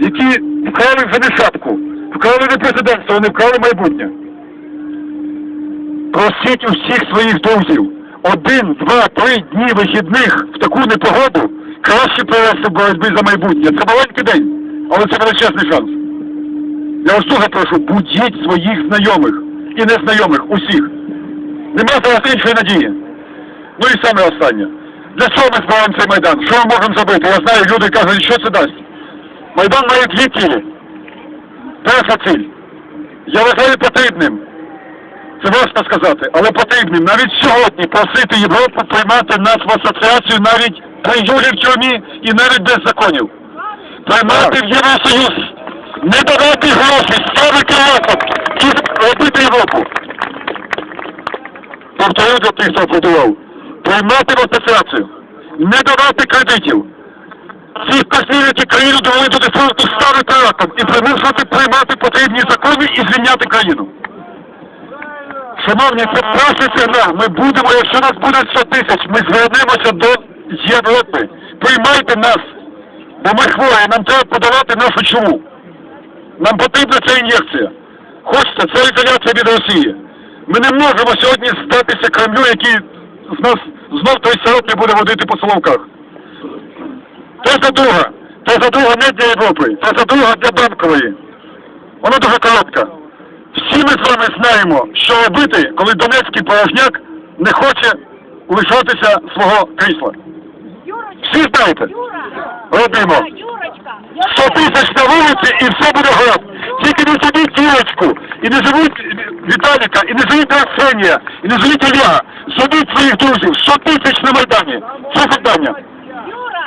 які вкрали вже не шапку, вкрали не президентство, вони вкрали майбутнє. Просіть усіх своїх друзів один, два, три дні вихідних в таку непогоду краще провести в боротьбі за майбутнє. Це маленький день, але це величезний шанс. Я вас дуже прошу, будіть своїх знайомих і незнайомих, усіх. Нема зараз іншої надії. Ну і саме останнє. Для чого ми збираємо цей майдан? Що ми можемо зробити? Я знаю, люди кажуть, що це дасть. Майдан має дві цілі. Перша ціль. Я вважаю потрібним. Це важко сказати, але потрібним навіть сьогодні просити Європу приймати нас в асоціацію навіть при Юлі в тюрмі і навіть без законів. Приймати в Євросоюз, не давати гроші, ставити лапок і робити Європу. Повторю для тих, хто аплодував. Приймати в асоціацію, не давати кредитів. Ці посилюючи країну довели до дефолту ставити лапок і примусити приймати потрібні закони і звільняти країну. Шановні, це перший сигнал. Ми будемо, якщо нас буде 100 тисяч, ми звернемося до Європи. Приймайте нас, бо ми хворі, нам треба подавати нашу чуму. Нам потрібна ця ін'єкція. Хочете, це ізоляція від Росії. Ми не можемо сьогодні здатися Кремлю, який з нас знов той сироп не буде водити по соловках. Теза друга. Теза друга не для Європи. Теза друга для банкової. Вона дуже коротка. Всі ми з вами знаємо, що робити, коли донецький порожняк не хоче лишатися свого крісла. Всі знаєте? Робимо. Юрочка, 100 тисяч на вулиці і все буде гаразд. Тільки не зробіть Юрочку, і не зовіть Віталіка, і не зовіть Арсенія, і не зовіть Олега. Зовіть своїх друзів. 100 тисяч на Майдані. Це завдання.